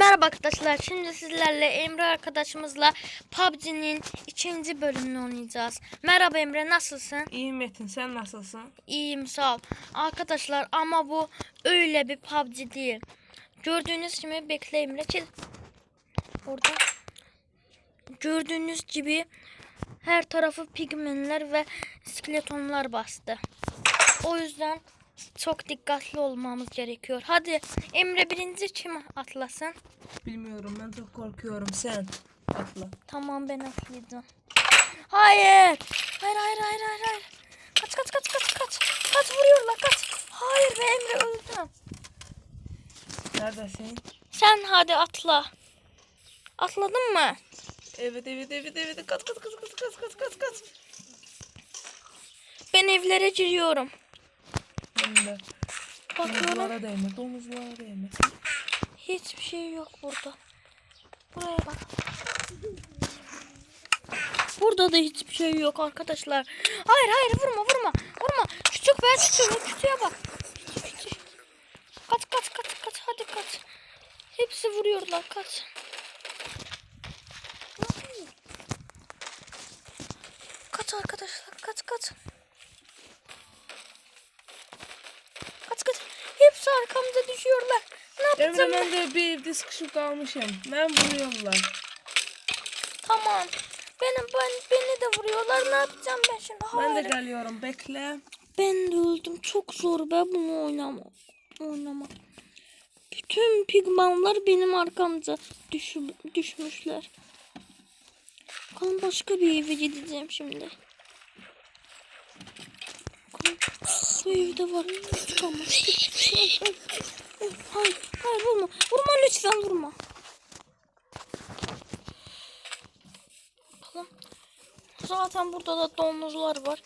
Merhaba arkadaşlar. Şimdi sizlerle Emre arkadaşımızla PUBG'nin ikinci bölümünü oynayacağız. Merhaba Emre nasılsın? İyi Metin sen nasılsın? İyiyim sağ ol. Arkadaşlar ama bu öyle bir PUBG değil. Gördüğünüz gibi bekle Emre. Çil. Orada. Gördüğünüz gibi her tarafı pigmenler ve skeletonlar bastı. O yüzden çok dikkatli olmamız gerekiyor. Hadi Emre birinci kim atlasın? Bilmiyorum ben çok korkuyorum. Sen atla. Tamam ben atlayacağım. Hayır. Hayır hayır hayır hayır. hayır. Kaç kaç kaç kaç kaç. Kaç vuruyorlar kaç. Hayır be Emre öldüm. Neredesin? Sen hadi atla. Atladın mı? Evet evet evet evet. Kaç kaç kaç kaç kaç kaç kaç kaç. Ben evlere giriyorum. Ben de. Domuzlara değme domuzlara değme. Hiçbir şey yok burada. Buraya bak. Burada da hiçbir şey yok arkadaşlar. Hayır hayır vurma vurma. Vurma. Küçük ver küçüğü. Küçüğe bak. Küçük, küçük. Kaç kaç kaç kaç hadi kaç. Hepsi vuruyorlar kaç. Kaç arkadaşlar kaç. Kaç kaç. Hepsi arkamda düşüyorlar. Ne yapacağım ben? de bir evde sıkışıp kalmışım. Ben vuruyorlar. Tamam. Benim ben beni de vuruyorlar. Ne yapacağım ben şimdi? Ben de Hayır. geliyorum bekle. Ben de öldüm. Çok zor be bunu oynama. Oynama. Bütün pigmanlar benim arkamda düş düşmüşler. Bakalım başka bir eve gideceğim şimdi. Bakalım. Bu evde var. Tamam. Hayır, hayır vurma. Vurma lütfen vurma. Zaten burada da domuzlar var.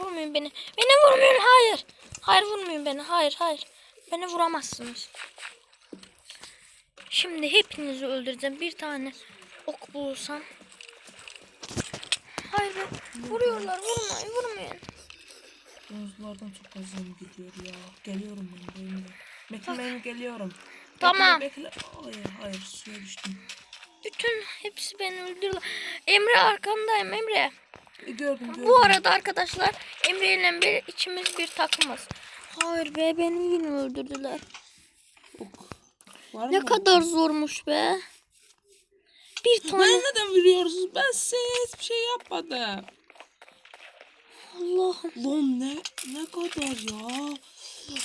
Vurmayın beni. Beni vurmayın. Hayır. Hayır vurmayın beni. Hayır hayır. Beni vuramazsınız. Şimdi hepinizi öldüreceğim. Bir tane ok bulursam. Hayır. Vuruyorlar. Vurmayın. Vurmayın. Domuzlardan çok azım gidiyor ya. Geliyorum ben de Emre. Metin ben geliyorum. Bekle, Tamam. Bekle. Hayır hayır suya düştüm. Bütün hepsi beni öldürüyorlar. Emre arkandayım Emre. Gördüm gördüm. Bu arada arkadaşlar Emre ile bir içimiz bir takımız. Hayır be beni yine öldürdüler. Var Ne mı? kadar zormuş be. Bir tane Ben neden vuruyorsunuz? Ben size hiçbir şey yapmadım. Allah'ım. Lan ne ne kadar ya?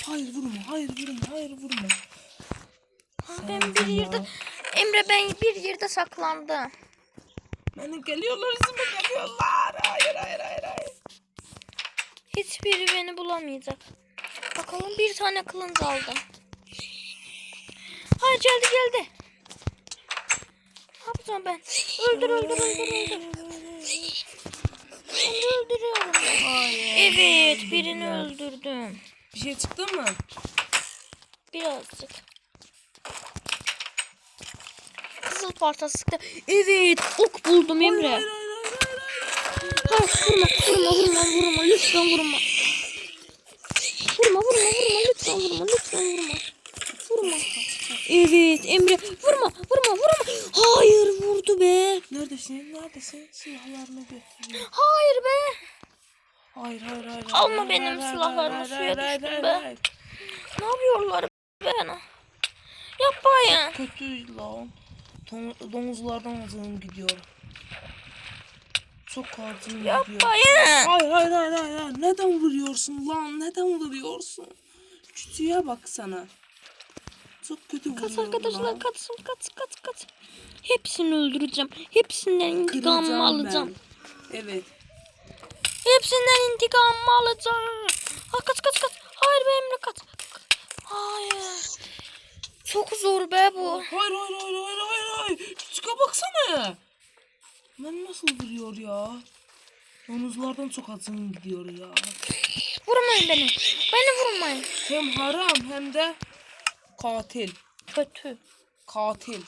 Hayır vurma, hayır vurma, hayır vurma. Ben bir yerde Emre ben bir yerde saklandım. Beni geliyorlar, izime geliyorlar. Hayır, hayır, hayır, hayır. Hiçbiri beni bulamayacak. Bakalım bir tane kılınç aldım. Hayır geldi geldi. Ne yapacağım ben? Öldür öldür öldür öldür. Öldürüyorum. Hayır. Evet birini öldürdüm. Bir şey çıktı mı? Birazcık. Kızıl parçası sıktı. Evet ok buldum Emre. Hayır, hayır, hayır, hayır, hayır. Vurma vurma vurma vurma lütfen vurma. Vurma vurma vurma lütfen vurma lütfen vurma. Vurma. Evet Emre vurma. Be. Neredesin? Neredesin? Silahlarını götürüyor. Hayır be. Hayır, hayır, hayır. Alma hayır, benim hayır, silahlarımı, hayır, suya hayır, düştüm hayır, be. hayır. Ne yapıyorlar bana? Yapmayın. Kötü lan. Don- Domuzlardan azım gidiyor. Çok kartım gidiyor. Yapmayın. Hayır hayır hayır hayır hayır. Neden vuruyorsun lan? Neden vuruyorsun? Kütüye bak sana. Çok kötü Kaç arkadaşlar lan. kaçın kaç kaç kaç. Hepsini öldüreceğim. Hepsinden intikamımı alacağım. ben. Evet. Hepsinden intikamımı alacağım. Ha, kaç kaç kaç. Hayır be Emre kaç. Hayır. Çok zor be bu. Hayır hayır hayır hayır hayır hayır. Küçüğe baksana. Ben nasıl vuruyor ya? Domuzlardan çok azım gidiyor ya. Vurmayın beni. Beni vurmayın. Hem haram hem de Katil. Kötü. Katil.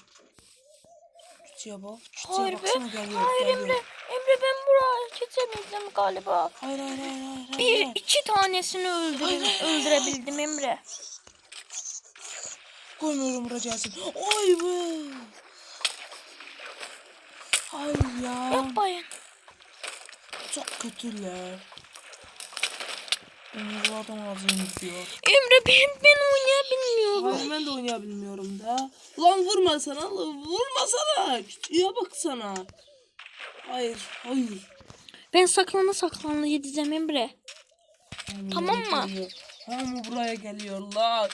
Tutuya bak. Tutuya hayır be. geliyor. Hayır geliyor. Emre. Emre ben buraya geçemedim galiba. Hayır hayır hayır. hayır Bir hayır. iki tanesini öldürdüm, öldürebildim Emre. Koymuyorum vuracaksın. Ay be. Ay ya. Yapmayın. Çok kötüler. Onlardan ağzını gidiyor. Emre ben, ben oynayabilmiyorum. Hayır ben de oynayabilmiyorum da. Lan vurma sana lan vurma sana. Küçüğe bak sana. Hayır hayır. Ben saklana saklana gideceğim Emre. Tamam mı? Geliyor. Tamam buraya geliyorlar.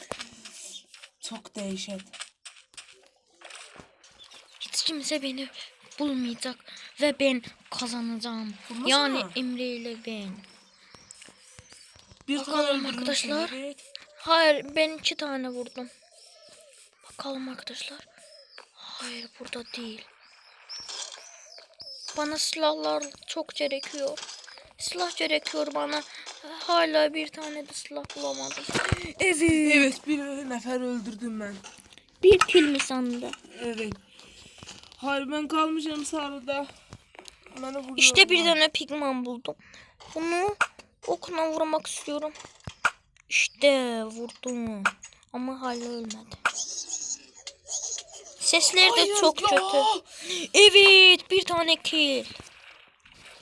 Çok değişik. Hiç kimse beni bulmayacak ve ben kazanacağım. Bulmasana. Yani Emre ile ben. Bir Bakalım tane öldürmüşsün, arkadaşlar. evet. Hayır ben iki tane vurdum. Bakalım arkadaşlar. Hayır burada değil. Bana silahlar çok gerekiyor. Silah gerekiyor bana. Hala bir tane de silah bulamadım. Evet. Evet bir nefer öldürdüm ben. Bir kill mi sandı? Evet. Hayır ben kalmışım sarıda. İşte bir tane pigman buldum. Bunu okuna vurmak istiyorum. İşte vurdum. Ama hala ölmedi. Sesleri de Hayır çok ya. kötü. Evet bir tane kill.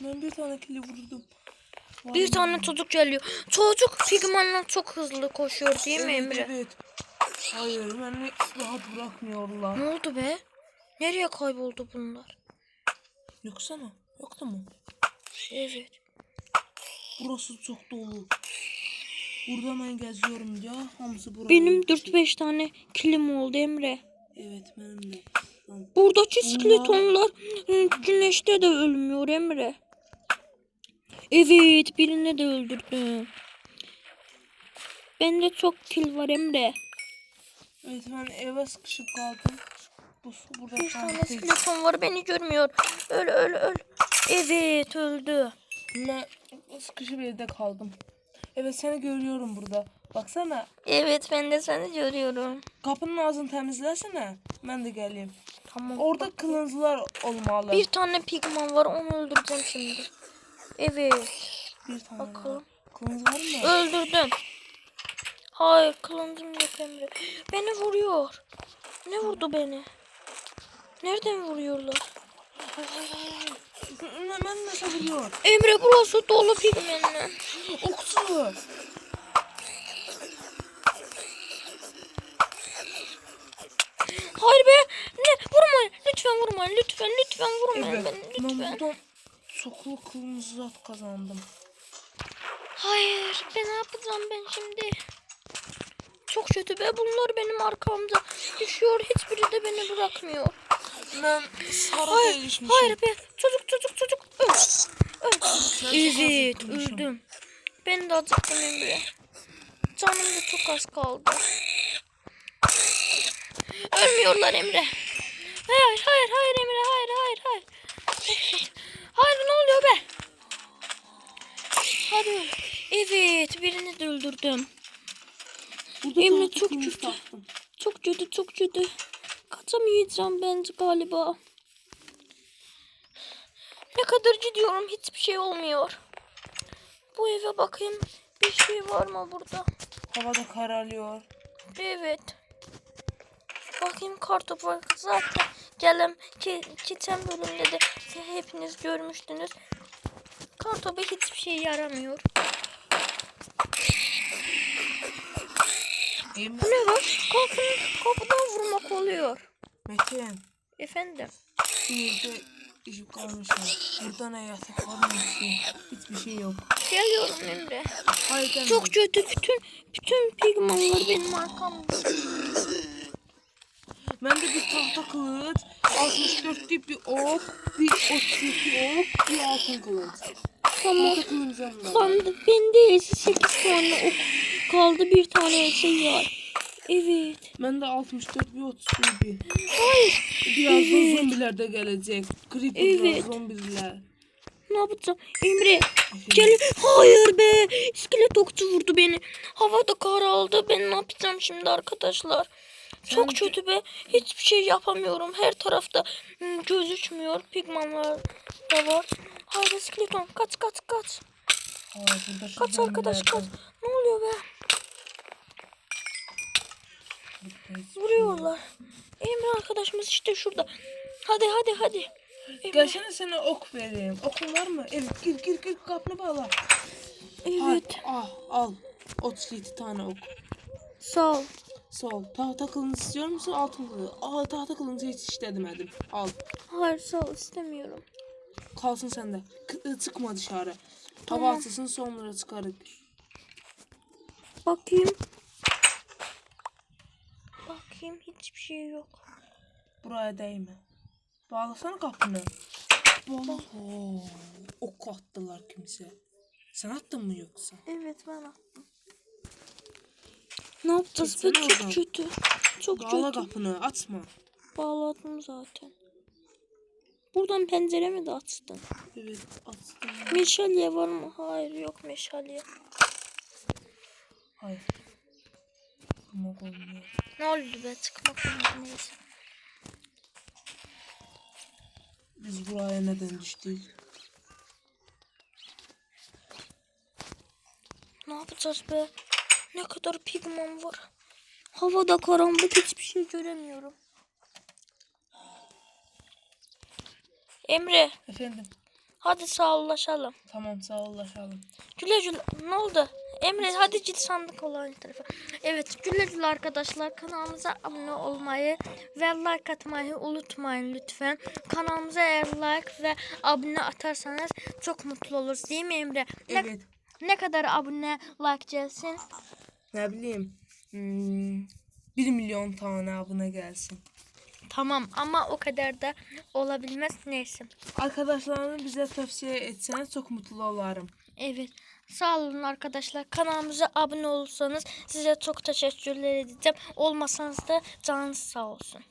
Ben bir tane kili vurdum. Bir Vay tane be. çocuk geliyor. Çocuk pigmanla çok hızlı koşuyor değil mi Evet, Emre? Evet. Hayır beni rahat bırakmıyorlar. Ne oldu be? Nereye kayboldu bunlar? Yoksa mı? Yoktu mu? Evet. Burası çok dolu. Burada ben geziyorum ya. Hamısı buraya. Benim gitmiş. 4-5 tane kilim oldu Emre. Evet benim de. Lan, Buradaki skeletonlar e, güneşte de ölmüyor Emre. Evet birini de öldürdüm. Bende çok kill var Emre. Evet ben eve sıkışıp kaldım. Bu burada Bir tane skeleton var beni görmüyor. Öl öl öl. Evet öldü. Ben sıkışıp evde kaldım. Evet seni görüyorum burada. Baksana Evet ben de seni görüyorum. kapının ağzını temizlesene. Ben de geleyim. Tamam. Orada kılıncılar olmalı. Bir tane pigman var onu öldüreceğim şimdi. Evet. bir tane Bakalım. Kılıncı var mı? Öldürdüm. Hayır kılıncım yok Emre. Beni vuruyor. Ne vurdu beni? Nereden vuruyorlar? Hemen nasıl vuruyor? Emre burası dolu pigmenle. Okçu. Hayır be. Ne? Vurmayın. Lütfen vurmayın. Lütfen lütfen vurmayın Evet. Ben Lütfen. buradan çoklu kılıncı zat kazandım. Hayır. Ben ne yapacağım ben şimdi? Çok kötü be. Bunlar benim arkamda düşüyor. Hiçbiri de beni bırakmıyor. Ben sarı Hayır. değişmişim. Hayır be. Çocuk çocuk çocuk. Öl. Öl. çok Evet öldüm. Ben de acıktım Emre. Canım da çok az kaldı. Ölmüyorlar Emre. Hayır hayır hayır Emre hayır hayır hayır. Evet. Hayır ne oluyor be? Hadi öl. Evet birini de öldürdüm. Burada Emre çok kötü. Çok kötü çok kötü. Kaçamayacağım bence galiba. Ne kadar gidiyorum hiçbir şey olmuyor. Bu eve bakayım bir şey var mı burada? Havada kararıyor. Evet. Bakayım kartopu zaten gelem ki geçen bölümde de hepiniz görmüştünüz. Kartopu hiçbir şey yaramıyor. Bu ne bak? Kapının, kapıdan vurmak oluyor. Metin. Efendim. Şurada işim kalmışım. Burada ne yatak var mı? Hiçbir şey yok. Geliyorum Emre. Hayır gelme. Çok kötü bütün bütün pigmanlar benim arkamda. Bende bir tahta kılıç, 64 tip bir ok, bir 32 ok, bir altın kılıç. Tamam. Tahta kılıcım var. Ben, bende 8 tane ok kaldı bir tane şey var. Evet. Bende 64 bir 31 bir. Hayır. Birazdan Evet. zombiler de gelecek. Creeper'lar, Evet. zombiler. Ne yapacağım? Emre gel. Hayır be. İskelet okçu vurdu beni. Havada kar aldı. Ben ne yapacağım şimdi arkadaşlar? Çok Sen- kötü be. Hiçbir şey yapamıyorum. Her tarafta hmm, gözükmüyor. Pigmanlar da var. Hayır iskeleton. Kaç kaç kaç. Aa, burada şu Kaç arkadaş kaç. Ne oluyor be? Vuruyorlar. Emre arkadaşımız işte şurada. Hadi hadi hadi. Gelsene sana ok vereyim. Okun var mı? Evet gir gir gir kapını bağla. Evet. Al, al, al. 37 tane ok. Sağ ol. Sağ ol. Tahta kılınız istiyor musun? Altın kılıç. Aa tahta kılınızı hiç işlemedim. Al. Hayır sağ ol istemiyorum. Kalsın sende. K- çıkma dışarı. Tamam. Hava sonra çıkarık. Bakayım. Bakayım hiçbir şey yok. Buraya değme. Bağlasana kapını. Bağla. Oo, ok attılar kimse. Sen attın mı yoksa? Evet ben attım. Ne yapacağız Çeksene çok oradan. kötü. Çok Bağla kötü. kapını atma. Bağladım zaten. Buradan pencere mi de açtın? Evet attım. Meşalye var mı? Hayır yok meşalye. Hayır. Ama olmuyor. Ne oldu be çıkmak olmadı neyse. Biz buraya neden düştük? Ne yapacağız be? Ne kadar pigman var. Havada karanlık hiçbir şey göremiyorum. Emre Efendim. hadi sağollaşalım. Tamam sağ olaşalım. Güle güle ne oldu? Emre hadi git sandık olan tarafa. Evet güle arkadaşlar kanalımıza abone olmayı ve like atmayı unutmayın lütfen. Kanalımıza eğer like ve abone atarsanız çok mutlu oluruz değil mi Emre? Ne, Evet. ne kadar abone like gelsin? Ne bileyim. Hmm, 1 milyon tane abone gelsin. Tamam ama o kadar da olabilmez neyse. Arkadaşlarını bize tavsiye etseniz çok mutlu olarım. Evet. Sağ olun arkadaşlar. Kanalımıza abone olursanız size çok teşekkürler edeceğim. Olmasanız da canınız sağ olsun.